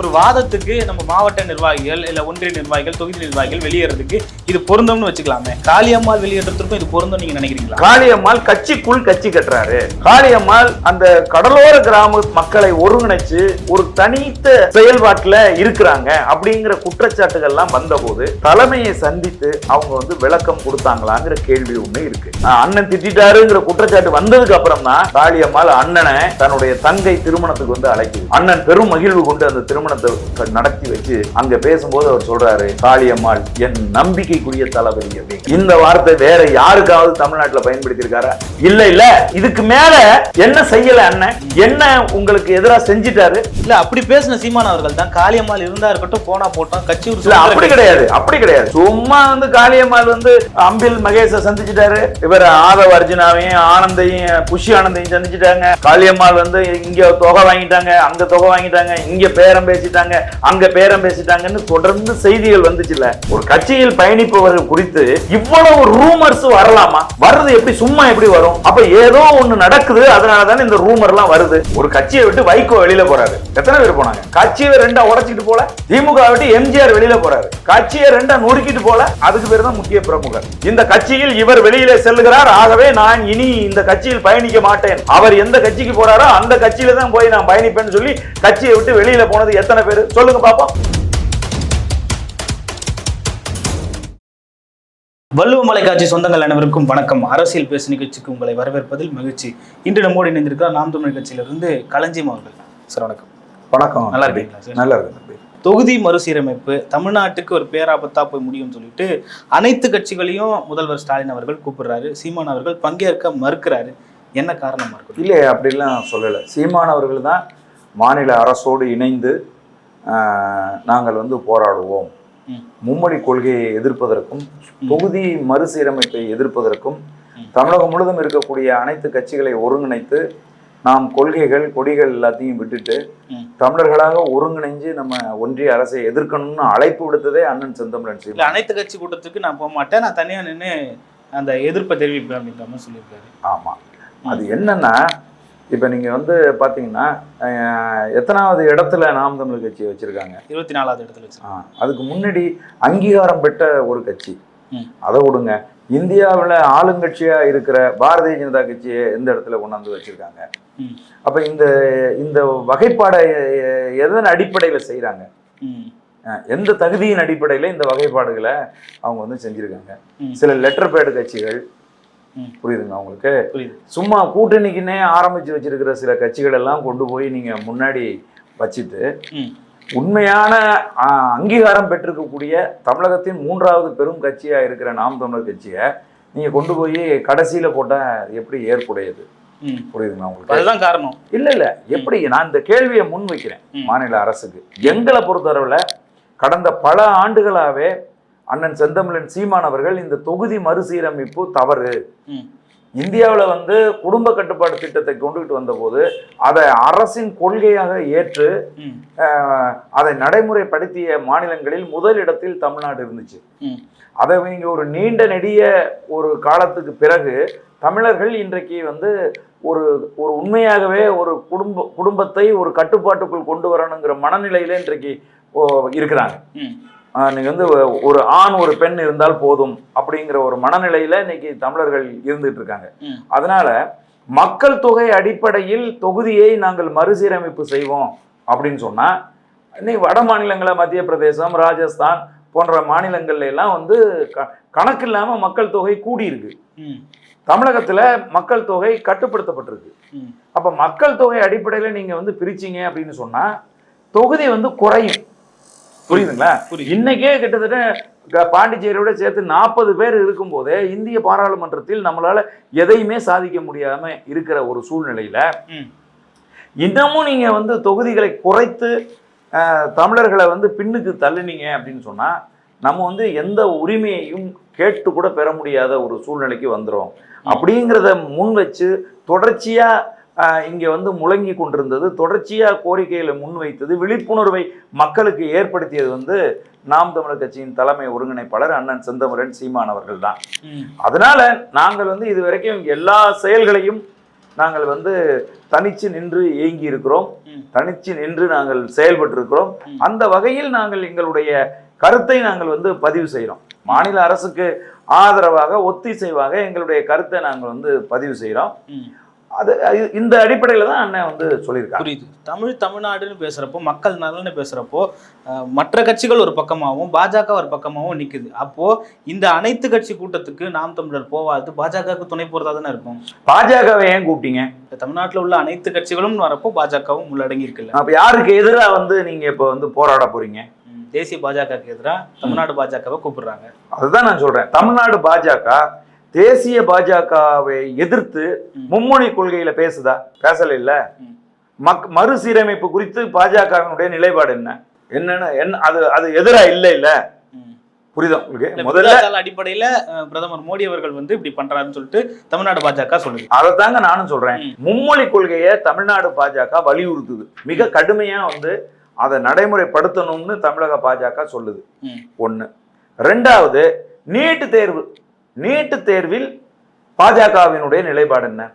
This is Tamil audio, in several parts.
ஒரு வாதத்துக்கு நம்ம மாவட்ட நிர்வாகிகள் இல்ல ஒன்றிய நிர்வாகிகள் தொகுதி நிர்வாகிகள் வெளியேறதுக்கு இது பொருந்தம்னு வச்சுக்கலாமே. காளியம்மாள் வெளியேற்றதுக்கும் இது பொருந்தும் நீங்க நினைக்கிறீங்களா? காளியம்மாள் கட்சிக்குள் கட்சி கட்டுறாரு. காளியம்மாள் அந்த கடலோர கிராம மக்களை ஒருங்கிணைச்சு ஒரு தனித்த செயல்பாட்டுல இருக்கிறாங்க அப்படிங்கிற குற்றச்சாட்டுகள்லாம் வந்தபோது தலைமையை சந்தித்து அவங்க வந்து விளக்கம் கொடுத்தாங்களாங்கிற கேள்வி ஒண்ணு இருக்கு. அண்ணன் திட்டாருங்கிற குற்றச்சாட்டு வந்ததுக்கு அப்புறம் தான் காளியம்மாள் அண்ணனை தன்னுடைய தங்கை திருமணத்துக்கு வந்து அழைக்குது. அண்ணன் பெரும் மகிழ்வு கொண்டு அந்த திருமணம் திருமணத்தை நடத்தி வச்சு அங்க பேசும்போது அவர் சொல்றாரு காளியம்மாள் என் நம்பிக்கைக்குரிய தளபதி அப்படின்னு. இந்த வார்த்தை வேற யாருக்காவது தமிழ்நாட்டுல பயன்படுத்தி இருக்காரா இல்ல இல்ல. இதுக்கு மேல என்ன செய்யல அண்ணன்? என்ன உங்களுக்கு எதிராக செஞ்சிட்டாரு? இல்ல அப்படி பேசின சீமான் அவர்கள் தான் காளியம்மாள் இருந்தா இருக்கட்டும் போனா போட்டோம் கட்சி அப்படி கிடையாது அப்படி கிடையாது. சும்மா வந்து காளியம்மாள் வந்து அம்பில் மகேஷ சந்திச்சிட்டாரு. இவர் ஆதவ அர்ஜுனாவையும் ஆனந்தையும் புஷி ஆனந்தையும் சந்திச்சிட்டாங்க. காளியம்மாள் வந்து இங்க தொகை வாங்கிட்டாங்க அங்க தொகை வாங்கிட்டாங்க. இங்க பேரம் பேசிட்டாங்க அங்க பேரம் பேசிட்டாங்கன்னு தொடர்ந்து செய்திகள் வந்துச்சுல ஒரு கட்சியில் பயணிப்பவர்கள் குறித்து இவ்வளவு ரூமர்ஸ் வரலாமா? வர்றது எப்படி சும்மா எப்படி வரும்? அப்ப ஏதோ ஒண்ணு நடக்குது அதனால தானே இந்த ரூமர் எல்லாம் வருது. ஒரு கட்சியை விட்டு வைகோ வெளியில போறாரு. எத்தனை பேர் போனாங்க? கட்சியை ரெண்டா உடச்சிட்டு போல திமுக விட்டு எம்ஜிஆர் வெளியில போறாரு. கட்சியை ரெண்டா நொறுக்கிட்டு போல அதுக்கு பேர் தான் முக்கிய பிரமுகர். இந்த கட்சியில் இவர் வெளியில செல்லுகிறார். ஆகவே நான் இனி இந்த கட்சியில் பயணிக்க மாட்டேன். அவர் எந்த கட்சிக்கு போறாரோ அந்த கட்சியில தான் போய் நான் பயணிப்பேன்னு சொல்லி கட்சியை விட்டு வெளியில போனது எத்தனை பேர்? சொல்லுங்க பாப்போம். வள்ளுவ மலைக்காட்சி சொந்தங்கள் அனைவருக்கும் வணக்கம். அரசியல் பேசு நிகழ்ச்சிக்கு உங்களை வரவேற்பதில் மகிழ்ச்சி. இன்று நம்மோடு இணைந்திருக்கிறார் நாம் தமிழ் கட்சியிலிருந்து களஞ்சியம் அவர்கள். சார் வணக்கம். வணக்கம். நல்லா இருக்கீங்களா சார்? நல்லா இருக்கு. தொகுதி மறுசீரமைப்பு தமிழ்நாட்டுக்கு ஒரு பேராபத்தா போய் முடியும்னு சொல்லிட்டு அனைத்து கட்சிகளையும் முதல்வர் ஸ்டாலின் அவர்கள் கூப்பிடுறாரு. சீமான் அவர்கள் பங்கேற்க மறுக்கிறாரு. என்ன காரணமா இருக்கும் இல்லை அப்படிலாம் சொல்லலை. சீமான் அவர்கள் தான் மாநில அரசோடு இணைந்து நாங்கள் வந்து போராடுவோம். ம். மும்மொழி கொள்கையை எதிர்ப்பதற்கும் தொகுதி மறுசீரமைப்பை எதிர்ப்பதற்கும். தமிழகம் முழுவதும் இருக்கக்கூடிய அனைத்து கட்சிகளை ஒருங்கிணைத்து நாம் கொள்கைகள் கொடிகள் எல்லாத்தையும் விட்டுட்டு. தமிழர்களாக ஒருங்கிணைஞ்சு நம்ம ஒன்றிய அரசை எதிர்க்கணும்னு அழைப்பு விடுத்ததே அண்ணன் செந்தமிழன் சீமான். அனைத்து கட்சி கூட்டத்துக்கு நான் போக மாட்டேன். நான் தனியா நின்று அந்த எதிர்ப்பை தெரிவிப்பேன் அப்படின்ற மாதிரி சொல்லியிருக்காரு. ஆமா. அது என்னன்னா இப்ப நீங்க வந்து பாத்தீங்கன்னா அஹ், எத்தனாவது இடத்துல நாம் தமிழ் கட்சியை வச்சிருக்காங்க இருபத்தி நாலாவது இடத்துல வச்சு அதுக்கு முன்னாடி அங்கீகாரம் பெற்ற ஒரு கட்சி. அதை விடுங்க இந்தியாவில் ஆளுங்கட்சியா இருக்கிற பாரதிய ஜனதா கட்சியை எந்த இடத்துல கொண்டாந்து வச்சிருக்காங்க. அப்ப இந்த இந்த வகைப்பாடை எதன் அடிப்படையில். அஹ், எந்த தகுதியின் அடிப்படையில் இந்த வகைப்பாடுகளை அவங்க வந்து செஞ்சிருக்காங்க. சில லெட்டர் பேடு கட்சிகள். புரியுதுங்க அவங்களுக்கு புரியுது. சும்மா கூட்டணிக்குன்னே ஆரம்பிச்சு வச்சிருக்கிற சில கட்சிகள் எல்லாம் கொண்டு போய் நீங்க முன்னாடி வச்சுட்டு. உண்மையான அங்கீகாரம் பெற்றிருக்கக்கூடிய தமிழகத்தின் மூன்றாவது பெரும் கட்சியா இருக்கிற நாம் தமிழர் கட்சியை நீங்க கொண்டு போய் கடைசியில போட்டா எப்படி ஏற்புடையது. புரியுதுங்களா உங்களுக்கு? அதுதான் காரணம். இல்ல இல்ல. எப்படி? நான் இந்த கேள்வியை முன் வைக்கிறேன். மாநில அரசுக்கு. எங்களை பொறுத்தளவுல கடந்த பல ஆண்டுகளாவே அண்ணன் செந்தமிழன் சீமான் அவர்கள் இந்த தொகுதி மறுசீரமைப்பு தவறு. இந்தியாவில் வந்து குடும்ப கட்டுப்பாடு திட்டத்தை கொண்டுகிட்டு வந்தபோது அதை அரசின் கொள்கையாக ஏற்று அதை நடைமுறைப்படுத்திய மாநிலங்களில் முதலிடத்தில் தமிழ்நாடு இருந்துச்சு. அதை இங்க ஒரு நீண்ட நெடிய ஒரு காலத்துக்கு பிறகு தமிழர்கள் இன்றைக்கு வந்து ஒரு ஒரு உண்மையாகவே ஒரு குடும்ப குடும்பத்தை ஒரு கட்டுப்பாட்டுக்குள் கொண்டு வரணுங்கிற மனநிலையில இன்றைக்கு இருக்கிறாங்க. ம். ஆஹ் நீங்க வந்து ஒரு ஆண் ஒரு பெண் இருந்தால் போதும் அப்படிங்கிற ஒரு மனநிலையில இன்னைக்கு தமிழர்கள் இருந்துட்டு இருக்காங்க. அதனால மக்கள் தொகை அடிப்படையில் தொகுதியை நாங்கள் மறுசீரமைப்பு செய்வோம் அப்படின்னு சொன்னா இன்னைக்கு வட மாநிலங்கள மத்திய பிரதேசம் ராஜஸ்தான் போன்ற மாநிலங்கள்ல எல்லாம் வந்து க கணக்கு இல்லாம மக்கள் தொகை கூடி இருக்கு ம். தமிழகத்துல மக்கள் தொகை கட்டுப்படுத்தப்பட்டிருக்கு. அப்ப மக்கள் தொகை அடிப்படையில நீங்க வந்து பிரிச்சீங்க அப்படின்னு சொன்னா தொகுதி வந்து குறையும் புரியுதுங்களா? புரியுது. இன்னைக்கே கிட்டத்தட்ட பாண்டிச்சேரியோட சேர்த்து நாற்பது பேர் இருக்கும்போதே இந்திய பாராளுமன்றத்தில் நம்மளால எதையுமே சாதிக்க முடியாம இருக்கிற ஒரு சூழ்நிலையில. இன்னமும் நீங்க வந்து தொகுதிகளை குறைத்து தமிழர்களை வந்து பின்னுக்கு தள்ளுனீங்க அப்படின்னு சொன்னா நம்ம வந்து எந்த உரிமையையும் கேட்டு கூட பெற முடியாத ஒரு சூழ்நிலைக்கு வந்துரும் அப்படிங்கிறத முன் வச்சு தொடர்ச்சியா அஹ், இங்க வந்து முழங்கி கொண்டிருந்தது தொடர்ச்சியா கோரிக்கைகளை முன்வைத்தது விழிப்புணர்வை மக்களுக்கு ஏற்படுத்தியது வந்து நாம் தமிழர் கட்சியின் தலைமை ஒருங்கிணைப்பாளர் அண்ணன் செந்தமிழன் சீமான் அவர்கள் தான். அதனால நாங்கள் வந்து இது வரைக்கும் எல்லா செயல்களையும் நாங்கள் வந்து தனிச்சு நின்று இயங்கி இருக்கிறோம். தனிச்சு நின்று நாங்கள் செயல்பட்டு இருக்கிறோம். அந்த வகையில் நாங்கள் எங்களுடைய கருத்தை நாங்கள் வந்து பதிவு செய்கிறோம் மாநில அரசுக்கு ஆதரவாக ஒத்திசைவாக எங்களுடைய கருத்தை நாங்கள் வந்து பதிவு செய்கிறோம். அது இந்த அடிப்படையில் தான் அண்ணன் வந்து சொல்லியிருக்காங்க புரியுது. தமிழ் தமிழ்நாடுன்னு பேசுறப்போ மக்கள் நலன்னு பேசுறப்போ அஹ், மற்ற கட்சிகள் ஒரு பக்கமாகவும் பாஜக ஒரு பக்கமாகவும் நிக்குது. அப்போ இந்த அனைத்து கட்சி கூட்டத்துக்கு நாம் தமிழர் போவாது பாஜகவுக்கு துணை போறதா தானே இருக்கும்? பாஜகவை ஏன் கூப்பிட்டீங்க? தமிழ்நாட்டுல உள்ள அனைத்து கட்சிகளும் வரப்போ பாஜகவும் உள்ளடங்கி இருக்குல்ல. அப்ப யாருக்கு எதிராக வந்து நீங்க இப்ப வந்து போராட போறீங்க? ம். தேசிய பாஜகவுக்கு எதிராக தமிழ்நாடு பாஜகவை கூப்பிடுறாங்க. அதுதான் நான் சொல்றேன். தமிழ்நாடு பாஜக தேசிய பாஜகவை எதிர்த்து. மும்மொழி கொள்கையில பேசுதா? பேசல இல்ல. மக் மறுசீரமைப்பு குறித்து பாஜகவினுடைய நிலைப்பாடு என்ன? என்னன்னு என்ன அது அது எதிரா இல்ல இல்ல? ம். புரியுதா உங்களுக்கு? முதல்ல அடிப்படையில பிரதமர் மோடி அவர்கள் வந்து இப்படி பண்றாருன்னு சொல்லிட்டு தமிழ்நாடு பாஜக சொல்லுது. அதைத்தாங்க நானும் சொல்றேன். மும்மொழி கொள்கையை தமிழ்நாடு பாஜக வலியுறுத்துது. மிக கடுமையா வந்து அதை நடைமுறைப்படுத்தணும்னு தமிழக பாஜக சொல்லுது. ஒண்ணு. ரெண்டாவது நீட்டு தேர்வு. நீட்டு தேர்வில் பாஜகவினுடைய நிலைப்பாடு என்ன.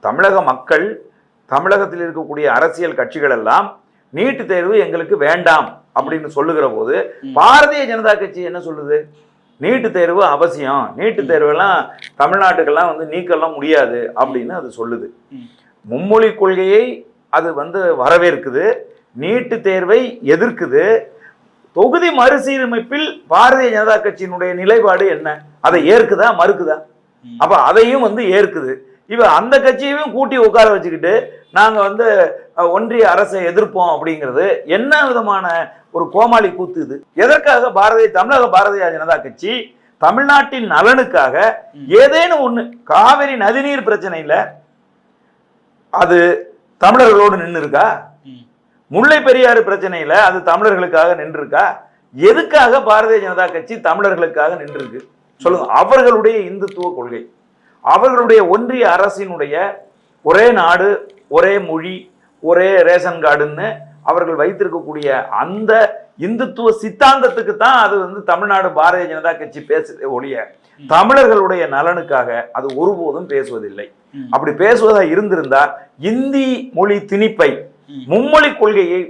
தமிழக மக்கள் தமிழகத்தில் இருக்கக்கூடிய அரசியல் கட்சிகள் எல்லாம் நீட்டு தேர்வு எங்களுக்கு வேண்டாம் அப்படின்னு சொல்லுகிற போது. பாரதிய ஜனதா கட்சி என்ன சொல்லுது? நீட்டு தேர்வு அவசியம். நீட்டு தேர்வெல்லாம் தமிழ்நாட்டுக்கெல்லாம் வந்து நீக்கெல்லாம் முடியாது அப்படின்னு அது சொல்லுது. மும்மொழி கொள்கையை அது வந்து வரவேற்குது. நீட்டு தேர்வை எதிர்க்குது. தொகுதி மறுசீரமைப்பில் பாரதிய ஜனதா கட்சியினுடைய நிலைப்பாடு என்ன? அதை ஏற்குதா மறுக்குதா. அப்ப அதையும் வந்து ஏற்குது இவ அந்த கட்சியையும் கூட்டி உட்கார வச்சுக்கிட்டு நாங்க வந்து ஒன்றிய அரசை எதிர்ப்போம் அப்படிங்கிறது என்ன விதமான ஒரு கோமாளி கூத்து இது எதற்காக பாரதிய தமிழக பாரதிய ஜனதா கட்சி தமிழ்நாட்டின் நலனுக்காக. ஏதேனும் ஒண்ணு காவிரி நதிநீர் பிரச்சனையில அது தமிழர்களோடு நின்று இருக்கா. முல்லை பெரியாறு பிரச்சனையில அது தமிழர்களுக்காக நின்றுருக்கா எதுக்காக பாரதிய ஜனதா கட்சி தமிழர்களுக்காக நின்றுருக்கு சொல்லுங்க அவர்களுடைய இந்துத்துவ கொள்கை அவர்களுடைய ஒன்றிய அரசினுடைய ஒரே நாடு ஒரே மொழி ஒரே ரேஷன் கார்டுன்னு அவர்கள் வைத்திருக்கக்கூடிய அந்த இந்துத்துவ சித்தாந்தத்துக்கு தான் அது வந்து தமிழ்நாடு பாரதிய ஜனதா கட்சி பேசுதே ஒழிய தமிழர்களுடைய நலனுக்காக அது ஒருபோதும் பேசுவதில்லை. அப்படி பேசுவதா இருந்திருந்தா இந்தி மொழி திணிப்பை. மும்மொழி கொள்கையை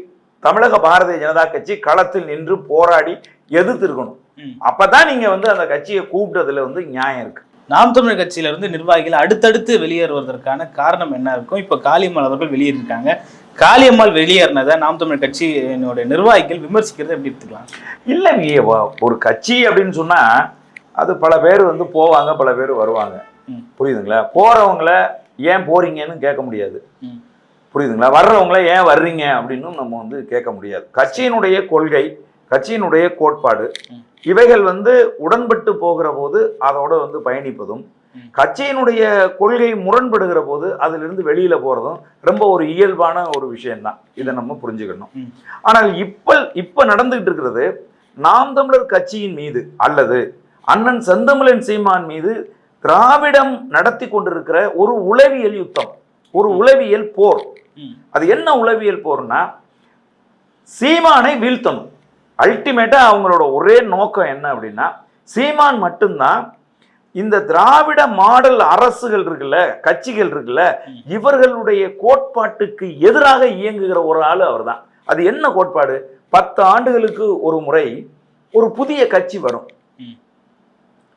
தமிழக பாரதிய ஜனதா கட்சி களத்தில் நின்று போராடி எதிர்த்திருக்கணும். அப்பதான் நீங்க வந்து அந்த கட்சியை கூப்பிட்டதுல வந்து நியாயம் இருக்கு. நாம் தமிழர் கட்சியில இருந்து நிர்வாகிகள் அடுத்தடுத்து வெளியேறுவதற்கான காரணம் என்ன இருக்கும்? இப்ப காளியம்மாள் அவர்கள் வெளியேறிருக்காங்க காளியம்மாள் வெளியேறினதை நாம் தமிழர் கட்சியினுடைய நிர்வாகிகள் விமர்சிக்கிறதை எப்படி எடுத்துக்கலாம்? இல்லைங்க வ- ஒரு கட்சி அப்படின்னு சொன்னா அது பல பேர் வந்து போவாங்க பல பேர் வருவாங்க. புரியுதுங்களா? போறவங்கள ஏன் போறீங்கன்னு கேட்க முடியாது. புரியுதுங்களா? வர்றவங்கள ஏன் வர்றீங்க அப்படின்னு நம்ம வந்து கேட்க முடியாது. கட்சியினுடைய கொள்கை கட்சியினுடைய கோட்பாடு. இவைகள் வந்து உடன்பட்டு போகிற போது அதோட வந்து பயணிப்பதும். கட்சியினுடைய கொள்கை முரண்படுகிற போது அதிலிருந்து வெளியில போறதும் ரொம்ப ஒரு இயல்பான ஒரு விஷயம்தான் இதை நம்ம புரிஞ்சுக்கணும். ஆனால் இப்ப இப்ப நடந்துகிட்டு இருக்கிறது நாம் தமிழர் கட்சியின் மீது அல்லது அண்ணன் செந்தமிழன் சீமான் மீது திராவிடம் நடத்தி கொண்டிருக்கிற ஒரு உளவியல் யுத்தம் ஒரு உளவியல் போர். அது என்ன உளவியல் போர்னா சீமானை வீழ்த்தணும் அல்டிமேட்டா அவங்களோட ஒரே நோக்கம் என்ன அப்படின்னா சீமான் மட்டும்தான் இந்த திராவிட மாடல் அரசுகள் இருக்குல்ல கட்சிகள் இருக்குல்ல. இவர்களுடைய கோட்பாட்டுக்கு எதிராக இயங்குகிற ஒரு ஆளு அவர்தான் அது என்ன கோட்பாடு பத்து ஆண்டுகளுக்கு ஒரு முறை ஒரு புதிய கட்சி வரும்.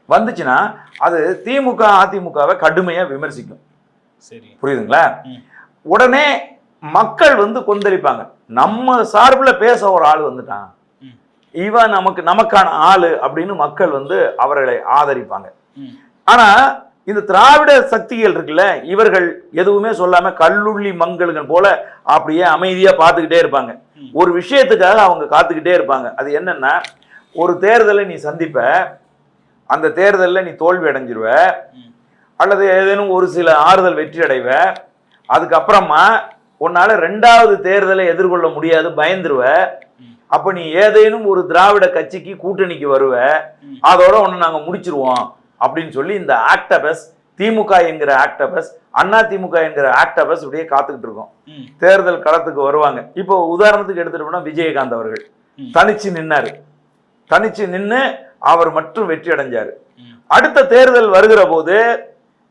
வந்துச்சுன்னா அது திமுக அதிமுகவை கடுமையா விமர்சிக்கும் சரி புரியுதுங்களா. உடனே மக்கள் வந்து கொந்தளிப்பாங்க நம்ம சார்பில் பேச ஒரு ஆள் வந்துட்டான். இவன் நமக்கு நமக்கான ஆளு அப்படின்னு மக்கள் வந்து அவர்களை ஆதரிப்பாங்க. ஆனா இந்த திராவிட சக்திகள் இருக்குல்ல இவர்கள் எதுவுமே சொல்லாம கல்லுள்ளி மங்கள்கள் போல அப்படியே அமைதியா பார்த்துக்கிட்டே இருப்பாங்க. ஒரு விஷயத்துக்காக அவங்க காத்துக்கிட்டே இருப்பாங்க அது என்னன்னா ஒரு தேர்தலை நீ சந்திப்ப அந்த தேர்தலில் நீ தோல்வி அடைஞ்சிருவ. அல்லது ஏதேனும் ஒரு சில ஆறுதல் வெற்றி அடைவ அதுக்கப்புறமா உன்னால ரெண்டாவது தேர்தலை எதிர்கொள்ள முடியாது பயந்துருவ. அப்ப நீ ஏதேனும் ஒரு திராவிட கட்சிக்கு கூட்டணிக்கு வருவ. அதோட ஒன்று நாங்க முடிச்சிருவோம் அப்படின்னு சொல்லி இந்த ஆக்டபஸ் திமுக என்கிற ஆக்டபஸ் அண்ணா திமுக என்கிற ஆக்டபஸ் இப்படியே காத்துக்கிட்டு இருக்கோம். தேர்தல் களத்துக்கு வருவாங்க இப்போ உதாரணத்துக்கு எடுத்துட்டோம்னா விஜயகாந்த் அவர்கள். தனிச்சு நின்னாரு தனிச்சு நின்னு அவர் மட்டும் வெற்றி அடைஞ்சாரு. அடுத்த தேர்தல் வருகிற போது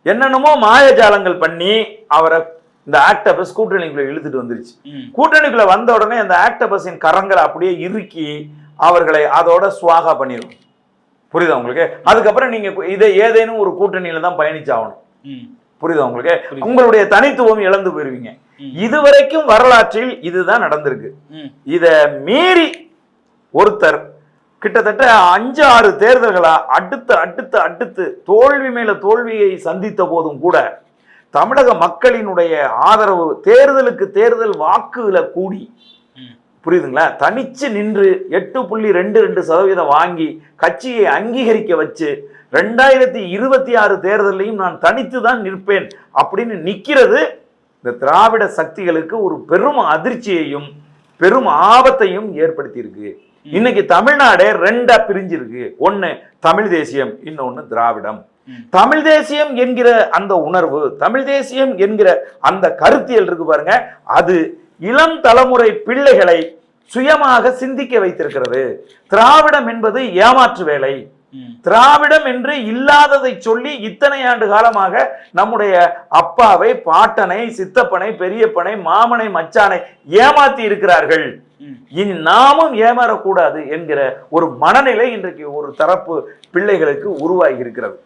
என்னென்னமோ மாயஜாலங்கள் பண்ணி அவரை இந்த ஆக்டபஸ் கூட்டணிக்குள்ள இழுத்துட்டு வந்துருச்சு. கூட்டணிக்குள்ள வந்த உடனே அந்த ஆக்டபஸின் கரங்களை அப்படியே இறுக்கி அவர்களை அதோட சுவாகா பண்ணிடும் புரியுதா உங்களுக்கு அதுக்கப்புறம் நீங்க இதை ஏதேனும் ஒரு கூட்டணியில தான் பயணிச்சாகணும். புரியுதா உங்களுக்கு. உங்களுடைய தனித்துவம் இழந்து போயிருவீங்க. இதுவரைக்கும் வரலாற்றில் இதுதான் நடந்திருக்கு. இத மீறி ஒருத்தர் கிட்டத்தட்ட அஞ்சு ஆறு தேர்தல்களா அடுத்து அடுத்து அடுத்து தோல்வி மேல தோல்வியை சந்தித்த போதும் கூட தமிழக மக்களினுடைய ஆதரவு தேர்தலுக்கு தேர்தல் வாக்குல கூடி. புரியுதுங்களா? தனிச்சு நின்று எட்டு புள்ளி ரெண்டு ரெண்டு சதவீதம் வாங்கி கட்சியை அங்கீகரிக்க வச்சு ரெண்டாயிரத்தி இருபத்தி ஆறு தேர்தலையும் நான் தனித்து தான் நிற்பேன் அப்படின்னு நிக்கிறது இந்த திராவிட சக்திகளுக்கு ஒரு பெரும் அதிர்ச்சியையும் பெரும் ஆபத்தையும் ஏற்படுத்தி இருக்கு இன்னைக்கு தமிழ்நாடே ரெண்டா பிரிஞ்சிருக்கு. ஒண்ணு தமிழ் தேசியம் இன்னொன்னு திராவிடம். தமிழ் தேசியம் என்கிற அந்த உணர்வு தமிழ் தேசியம் என்கிற அந்த கருத்தியல் இருக்கு பாருங்க அது இளம் தலைமுறை பிள்ளைகளை சுயமாக சிந்திக்க வைத்திருக்கிறது திராவிடம் என்பது ஏமாற்று வேலை. திராவிடம் என்று இல்லாததை சொல்லி இத்தனை ஆண்டு காலமாக நம்முடைய அப்பாவை பாட்டனை சித்தப்பனை பெரியப்பனை மாமனை மச்சானை ஏமாத்தி இருக்கிறார்கள். இனி நாமும் ஏமாறக்கூடாது என்கிற ஒரு மனநிலை இன்றைக்கு ஒரு தரப்பு பிள்ளைகளுக்கு உருவாகி இருக்கிறது.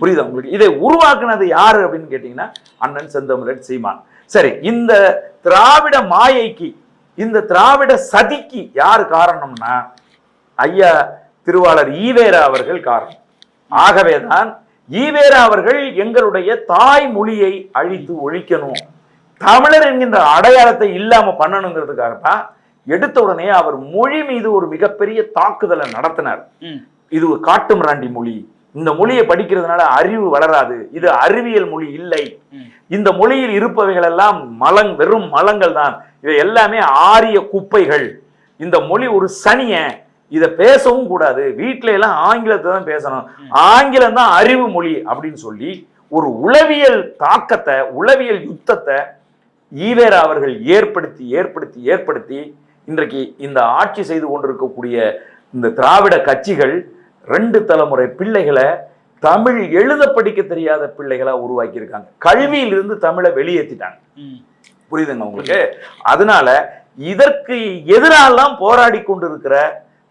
புரியுதா உங்களுக்கு? இதை உருவாக்குனது யாரு அப்படின்னு கேட்டீங்கன்னா அண்ணன் செந்தமிழன் சீமான். சரி இந்த திராவிட மாயைக்கு இந்த திராவிட சதிக்கு யார் காரணம்னா ஐயா திருவாளர் ஈவேரா அவர்கள் காரணம். ஆகவேதான் ஈவேரா அவர்கள் எங்களுடைய தாய் மொழியை அழித்து ஒழிக்கணும். தமிழர் என்கின்ற அடையாளத்தை இல்லாம பண்ணணுங்கிறதுக்காக தான் எடுத்த உடனே அவர் மொழி மீது ஒரு மிகப்பெரிய தாக்குதலை நடத்தினார். இது ஒரு காட்டுமிராண்டி மொழி. இந்த மொழியை படிக்கிறதுனால அறிவு வளராது. இது அறிவியல் மொழி இல்லை. இந்த மொழியில் இருப்பவைகள் எல்லாம் மலங் வெறும் மலங்கள் தான். இவை எல்லாமே ஆரிய குப்பைகள். இந்த மொழி ஒரு சனிய. இதை பேசவும் கூடாது. வீட்ல எல்லாம் ஆங்கிலத்தை தான் பேசணும். ஆங்கிலம் தான் அறிவு மொழி அப்படின்னு சொல்லி ஒரு உளவியல் தாக்கத்தை உளவியல் யுத்தத்தை ஈவேரா அவர்கள் ஏற்படுத்தி ஏற்படுத்தி ஏற்படுத்தி இன்றைக்கு இந்த ஆட்சி செய்து கொண்டிருக்கக்கூடிய இந்த திராவிட கட்சிகள் ரெண்டு தலைமுறை பிள்ளைகளை தமிழ் எழுத படிக்க தெரியாத பிள்ளைகளா உருவாக்கியிருக்காங்க கல்வியிலிருந்து தமிழை வெளியேற்றிட்டாங்க. புரியுதுங்க உங்களுக்கு அதனால இதற்கு எதிராலாம் போராடி கொண்டிருக்கிற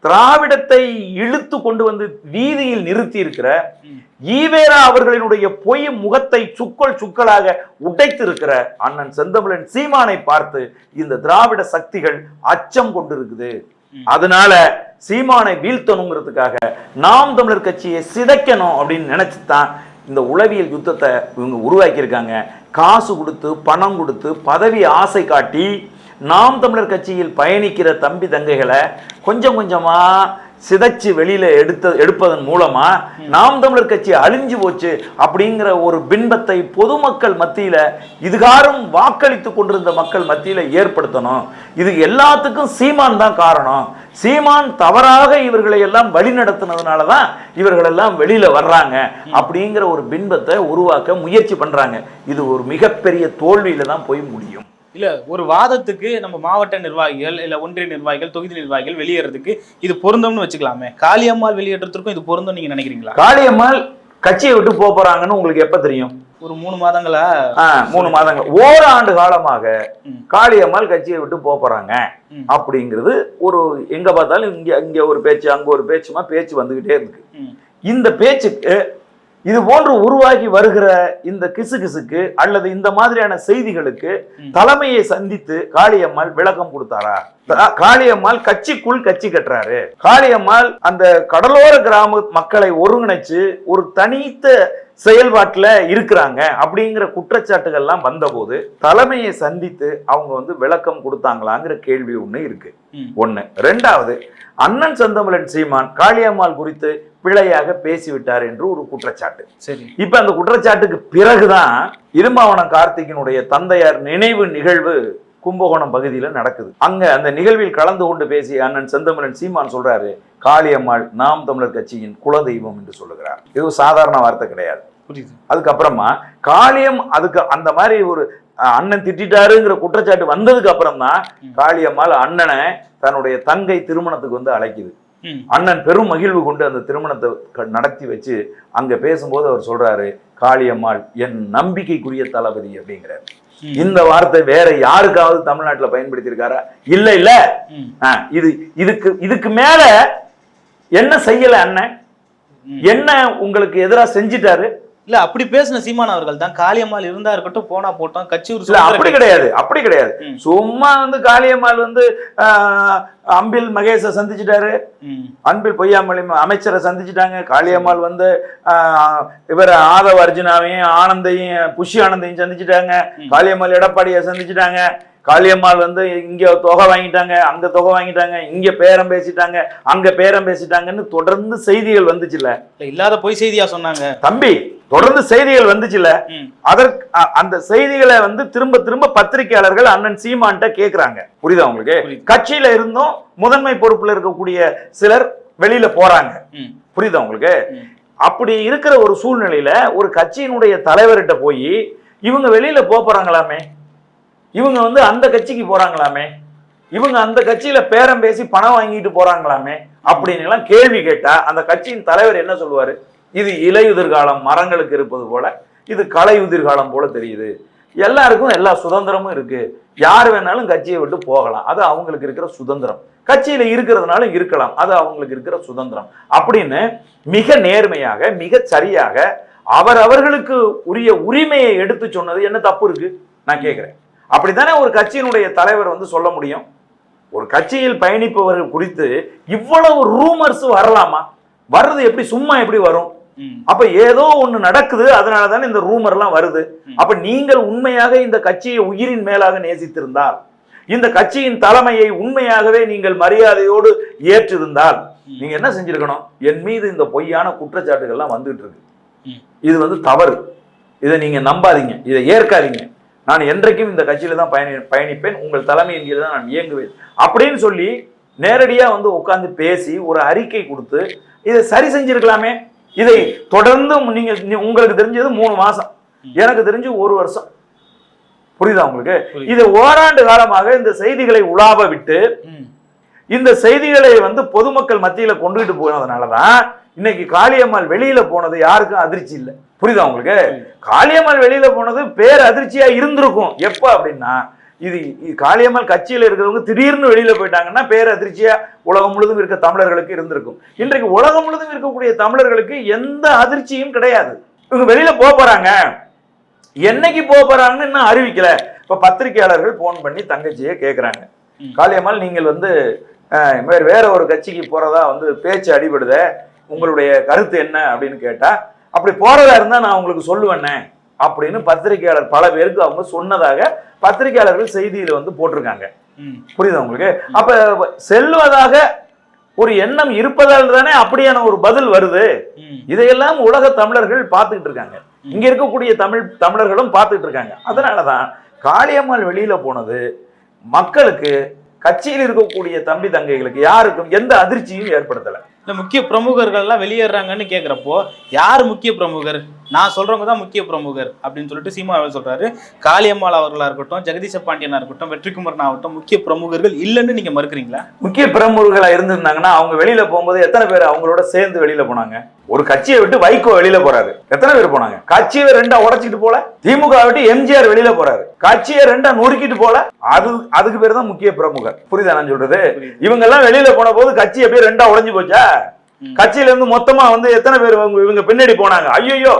திராவிடத்தை இழுத்து கொண்டு வந்து வீதியில் நிறுத்தி இருக்கிற. ஈவேரா அவர்களினுடைய பொய் முகத்தை சுக்கல் சுக்கலாக உடைத்திருக்கிற அண்ணன் செந்தமிழன் சீமானை பார்த்து இந்த திராவிட சக்திகள் அச்சம் கொண்டிருக்குது. அதனால சீமானை வீழ்த்தணுங்கிறதுக்காக நாம் தமிழர் கட்சியை சிதைக்கணும் அப்படின்னு நினைச்சு தான் இந்த உளவியல் யுத்தத்தை இவங்க உருவாக்கியிருக்காங்க. காசு கொடுத்து பணம் கொடுத்து பதவி ஆசை காட்டி நாம் தமிழர் கட்சியில் பயணிக்கிற தம்பி தங்கைகளை கொஞ்சம் கொஞ்சமா சிதைச்சு வெளியில எடுத்த எடுப்பதன் மூலமா நாம் தமிழர் கட்சி அழிஞ்சு போச்சு அப்படிங்கிற ஒரு பின்பத்தை பொதுமக்கள் மத்தியில இதுகாரும் வாக்களித்து கொண்டிருந்த மக்கள் மத்தியில ஏற்படுத்தணும். இது எல்லாத்துக்கும் சீமான் தான் காரணம். சீமான் தவறாக இவர்களை எல்லாம் வழி நடத்தினதுனால தான் இவர்கள் எல்லாம் வெளியில வர்றாங்க அப்படிங்கிற ஒரு பின்பத்தை உருவாக்க முயற்சி பண்றாங்க. இது ஒரு மிகப்பெரிய தோல்வியில தான் போய் முடியும். இல்ல ஒரு வாதத்துக்கு நம்ம மாவட்ட நிர்வாகிகள் இல்ல ஒன்றிய நிர்வாகிகள் தொகுதி நிர்வாகிகள் வெளியேறதுக்கு இது பொருந்தும்னு வச்சுக்கலாமே. காளியம்மாள் வெளியேற்றத்திற்கும் இது பொருந்தும் நீங்க நினைக்கிறீங்களா? காளியம்மாள் கட்சியை விட்டு போக போறாங்கன்னு உங்களுக்கு எப்ப தெரியும்? ஒரு மூணு மாதங்களா? மூணு மாதங்கள். ஓராண்டு காலமாக. காளியம்மாள் கட்சியை விட்டு போக போறாங்க. அப்படிங்கிறது ஒரு எங்க பார்த்தாலும் இங்க இங்க ஒரு பேச்சு அங்க ஒரு பேச்சுமா பேச்சு வந்துகிட்டே இருக்கு. இந்த பேச்சுக்கு இது போன்று உருவாகி வருகிற இந்த கிசுகிசுக்கு அல்லது இந்த மாதிரியான செய்திகளுக்கு. தலைமையை சந்தித்து காளியம்மாள் விளக்கம் கொடுத்தாரா காளியம்மாள் கட்சிக்குள் கட்சி கட்டுறாரு காளியம்மாள் அந்த கடலோர கிராம மக்களை ஒருங்கிணைச்சு ஒரு தனித்த செயல்பாட்டுல இருக்கிறாங்க அப்படிங்கிற குற்றச்சாட்டுகள்லாம் வந்தபோது தலைமையை சந்தித்து அவங்க வந்து விளக்கம் கொடுத்தாங்களாங்கிற கேள்வி ஒண்ணு இருக்கு. ஒண்ணு ரெண்டாவது அண்ணன் செந்தமிழன் சீமான் காளியம்மாள் குறித்து பிழையாக பேசிவிட்டார் என்று ஒரு குற்றச்சாட்டு. சரி. இப்ப அந்த குற்றச்சாட்டுக்கு பிறகுதான் இரும்பாவனம் கார்த்திகினுடைய தந்தையார் நினைவு நிகழ்வு கும்பகோணம் பகுதியில நடக்குது. அங்க அந்த நிகழ்வில் கலந்து கொண்டு பேசிய அண்ணன் செந்தமிழன் சீமான் சொல்றாரு காளியம்மாள் நாம் தமிழர் கட்சியின் குலதெய்வம் என்று சொல்லுகிறார். இது சாதாரண வார்த்தை கிடையாது. புரியுது. அதுக்கப்புறமா காளியம் அதுக்கு அந்த மாதிரி ஒரு அண்ணன் திட்டாருங்கிற குற்றச்சாட்டு வந்ததுக்கு அப்புறம் தான். காளியம்மாள் அண்ணனை தன்னுடைய தங்கை திருமணத்துக்கு வந்து அழைக்குது. அண்ணன் பெரும் மகிழ்வு கொண்டு அந்த திருமணத்தை நடத்தி வச்சு அங்க பேசும்போது அவர் சொல்றாரு காளியம்மாள் என் நம்பிக்கைக்குரிய தளபதி அப்படிங்கிறார். இந்த வார்த்தை வேற யாருக்காவது தமிழ்நாட்டுல பயன்படுத்தியிருக்காரா இல்ல இல்ல. ஆ, இது இதுக்கு இதுக்கு மேல என்ன செய்யல அண்ணன். என்ன உங்களுக்கு எதிரா செஞ்சிட்டாரு இல்ல அப்படி பேசின சீமான் அவர்கள் தான் காளியம்மாள் இருந்தா இருக்கட்டும் போனா போட்டோம் கட்சி ஒரு அப்படி. கிடையாது அப்படி கிடையாது. சும்மா வந்து காளியம்மாள் வந்து அம்பில் மகேஷை சந்திச்சிட்டாரு. அன்பில் பொய்யாமொழி அமைச்சரை சந்திச்சிட்டாங்க காளியம்மாள் வந்து இவர் ஆதவ அர்ஜுனாவையும் ஆனந்தையும் புஷி ஆனந்தையும் சந்திச்சிட்டாங்க. காளியம்மாள் எடப்பாடியை சந்திச்சிட்டாங்க காளியம்மாள் வந்து இங்க தொகை வாங்கிட்டாங்க அங்க தொகை வாங்கிட்டாங்க இங்க பேரம் பேசிட்டாங்க அங்க பேரம் பேசிட்டாங்கன்னு தொடர்ந்து செய்திகள் வந்துச்சுல்ல இல்ல, இல்லாத பொய் செய்தியா சொன்னாங்க தம்பி தொடர்ந்து செய்திகள் வந்துச்சுல்ல ம். அதற்கு அந்த செய்திகளை வந்து திரும்ப திரும்ப பத்திரிகையாளர்கள் அண்ணன் சீமான்ட்ட கேக்குறாங்க புரியுதா உங்களுக்கு. கட்சியில இருந்தும் முதன்மை பொறுப்புல இருக்கக்கூடிய சிலர் வெளியில போறாங்க. புரியுதா உங்களுக்கு. அப்படி இருக்கிற ஒரு சூழ்நிலையில ஒரு கட்சியினுடைய தலைவர்கிட்ட போய் இவங்க வெளியில போப் போறாங்களாமே இவங்க வந்து அந்த கட்சிக்கு போறாங்களாமே இவங்க அந்த கட்சியில பேரம் பேசி பணம் வாங்கிட்டு போறாங்களாமே அப்படின்னு எல்லாம் கேள்வி கேட்டா அந்த கட்சியின் தலைவர் என்ன சொல்லுவாரு இது இலையுதிர்காலம் மரங்களுக்கு இருப்பது போல இது களை உதிர்காலம் போல தெரியுது. எல்லாருக்கும் எல்லா சுதந்திரமும் இருக்கு. யார் வேணாலும் கட்சியை விட்டு போகலாம். அது அவங்களுக்கு இருக்கிற சுதந்திரம். கட்சியில இருக்கிறதுனால இருக்கலாம். அது அவங்களுக்கு இருக்கிற சுதந்திரம். அப்படின்னு மிக நேர்மையாக மிக சரியாக அவர் அவர்களுக்கு உரிய உரிமையை எடுத்து சொன்னது என்ன தப்பு இருக்கு? நான் கேட்கிறேன். அப்படித்தானே ஒரு கட்சியினுடைய தலைவர் வந்து சொல்ல முடியும்? ஒரு கட்சியில் பயணிப்பவர்கள் குறித்து இவ்வளவு ரூமர்ஸ் வரலாமா? வர்றது எப்படி சும்மா எப்படி வரும்? அப்ப ஏதோ ஒண்ணு நடக்குது அதனால தானே இந்த ரூமர்லாம் வருது. அப்ப நீங்கள் உண்மையாக இந்த கட்சியை உயிரின் மேலாக நேசித்திருந்தால் இந்த கட்சியின் தலைமையை உண்மையாகவே நீங்கள் மரியாதையோடு ஏற்றிருந்தால். நீங்க என்ன செஞ்சிருக்கணும்? என் மீது இந்த பொய்யான குற்றச்சாட்டுகள்லாம் வந்துட்டு இருக்கு. இது வந்து தவறு. இதை நீங்க நம்பாதீங்க. இதை ஏற்காதீங்க. நான் என்றைக்கும் இந்த கட்சியில தான் பயணி பயணிப்பேன். உங்கள் தலைமையின் கீழ் தான் நான் இயங்குவேன். அப்படின்னு சொல்லி நேரடியா வந்து உட்கார்ந்து பேசி ஒரு அறிக்கை கொடுத்து இதை சரி செஞ்சிருக்கலாமே. இதை தொடர்ந்து நீங்க உங்களுக்கு தெரிஞ்சது மூணு மாசம். எனக்கு தெரிஞ்சு ஒரு வருஷம். புரியுதா உங்களுக்கு. இது ஓராண்டு காலமாக இந்த செய்திகளை உலாவ விட்டு. இந்த செய்திகளை வந்து பொதுமக்கள் மத்தியில கொண்டுகிட்டு போனதுனாலதான் இன்னைக்கு காளியம்மாள் வெளியில போனது யாருக்கும் அதிர்ச்சி இல்லை. புரியுதா உங்களுக்கு? காளியம்மாள் வெளியில போனது பேர் அதிர்ச்சியா இருந்திருக்கும். எப்ப அப்படின்னா இது காளியம்மாள் கட்சியில இருக்கிறவங்க திடீர்னு வெளியில போயிட்டாங்கன்னா பேர் அதிர்ச்சியா உலகம் முழுதும் இருக்க தமிழர்களுக்கு இருந்திருக்கும். இன்றைக்கு உலகம் முழுதும் இருக்கக்கூடிய தமிழர்களுக்கு எந்த அதிர்ச்சியும் கிடையாது. இவங்க வெளியில போக போறாங்க. என்னைக்கு போக போறாங்கன்னு இன்னும் அறிவிக்கல. இப்ப பத்திரிகையாளர்கள் போன் பண்ணி தங்கச்சியை கேக்குறாங்க. ம். காளியம்மாள் நீங்கள் வந்து வேற ஒரு கட்சிக்கு போறதா வந்து பேச்சு அடிபடுதே. உங்களுடைய கருத்து என்ன அப்படின்னு கேட்டா அப்படி போறதா இருந்தா நான் உங்களுக்கு சொல்லுவேனே அப்படின்னு பத்திரிகையாளர் பல பேருக்கு அவங்க சொன்னதாக பத்திரிகையாளர்கள் செய்தியில வந்து போட்டிருக்காங்க. புரியுதா உங்களுக்கு? அப்ப செல்வதாக ஒரு எண்ணம் இருப்பதால் தானே அப்படியான ஒரு பதில் வருது. இதையெல்லாம் உலக தமிழர்கள் பார்த்துக்கிட்டு இருக்காங்க. இங்க இருக்கக்கூடிய தமிழ் தமிழர்களும் பார்த்துக்கிட்டு இருக்காங்க. அதனாலதான் காளியம்மாள் வெளியில போனது மக்களுக்கு கட்சியில் இருக்கக்கூடிய தம்பி தங்கைகளுக்கு யாருக்கும் எந்த அதிர்ச்சியும் ஏற்படுத்தல. இல்ல முக்கிய பிரமுகர்கள் எல்லாம் வெளியேறாங்கன்னு கேக்குறப்போ யார் முக்கிய பிரமுகர்? நான் சொல்றவங்க தான் முக்கிய பிரமுகர் அப்படின்னு சொல்லிட்டு சீமா அவர்கள் சொல்றாரு. காளியம்மாள் அவர்களா இருக்கட்டும் ஜெகதீச பாண்டியனா இருக்கட்டும் வெற்றிக்குமரன் ஆகட்டும் முக்கிய பிரமுகர்கள் இல்லைன்னு நீங்க மறுக்கிறீங்களா? முக்கிய பிரமுகர்களா இருந்திருந்தாங்கன்னா அவங்க வெளியில போகும்போது எத்தனை பேர் அவங்களோட சேர்ந்து வெளியில போனாங்க? ஒரு கட்சியை விட்டு வைகோ வெளியில போறாரு. எத்தனை பேர் போனாங்க? கட்சியை ரெண்டா உடைச்சிட்டு போல திமுக விட்டு எம்ஜிஆர் வெளியில போறாரு. கட்சியை ரெண்டா நொறுக்கிட்டு போல அது அதுக்கு பேர் தான் முக்கிய பிரமுகர். புரியுதா நான் சொல்றது. இவங்க எல்லாம் வெளியில போன போது கட்சி அப்படியே ரெண்டா உடைஞ்சு போச்சா. கட்சியில இருந்து மொத்தமா வந்து எத்தனை பேர் இவங்க பின்னாடி போனாங்க? ஐயோ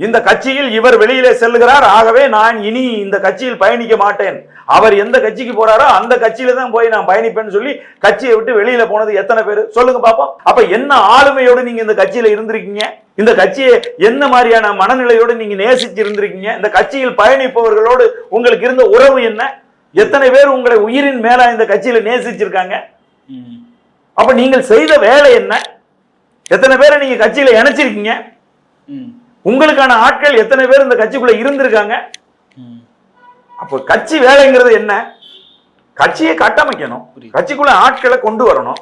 இந்த கட்சியில் இவர் வெளியிலே செல்லுகிறார். ஆகவே நான் இனி இந்த கட்சியில் பயணிக்க மாட்டேன். அவர் எந்த கட்சிக்கு போறாரோ அந்த கட்சியில தான் போய் நான் பயணிப்பேன்னு சொல்லி கட்சியை விட்டு வெளியில போனது எத்தனை பேர்? சொல்லுங்க பாப்போம். அப்ப என்ன ஆளுமையோடு நீங்க இந்த கட்சியில இருந்திருக்கீங்க? இந்த கட்சியை என்ன மாதிரியான மனநிலையோடு நீங்க நேசிச்சு இருந்திருக்கீங்க இந்த கட்சியில் பயணிப்பவர்களோடு உங்களுக்கு இருந்த உறவு என்ன? எத்தனை பேர் உங்களை உயிரின் மேல இந்த கட்சியில நேசிச்சிருக்காங்க? அப்ப நீங்கள் செய்த வேலை என்ன? எத்தனை பேரை நீங்க கட்சியில இணைச்சிருக்கீங்க? ம். உங்களுக்கான ஆட்கள் எத்தனை பேர் இந்த கட்சிக்குள்ள இருந்திருக்காங்க. அப்போ கட்சி வேலைங்கிறது என்ன? கட்சியை கட்டமைக்கணும். கட்சிக்குள்ள ஆட்களை கொண்டு வரணும்.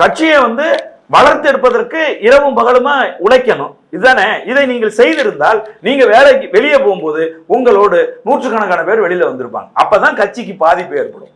கட்சியை வந்து வளர்த்தெடுப்பதற்கு இரவும் பகலுமா உழைக்கணும். இதுதானே? இதை நீங்கள் செய்திருந்தால் நீங்க வேலைக்கு வெளியே போகும்போது உங்களோடு நூற்றுக்கணக்கான பேர் வெளியில வந்திருப்பாங்க. அப்பதான் கட்சிக்கு பாதிப்பு ஏற்படும்.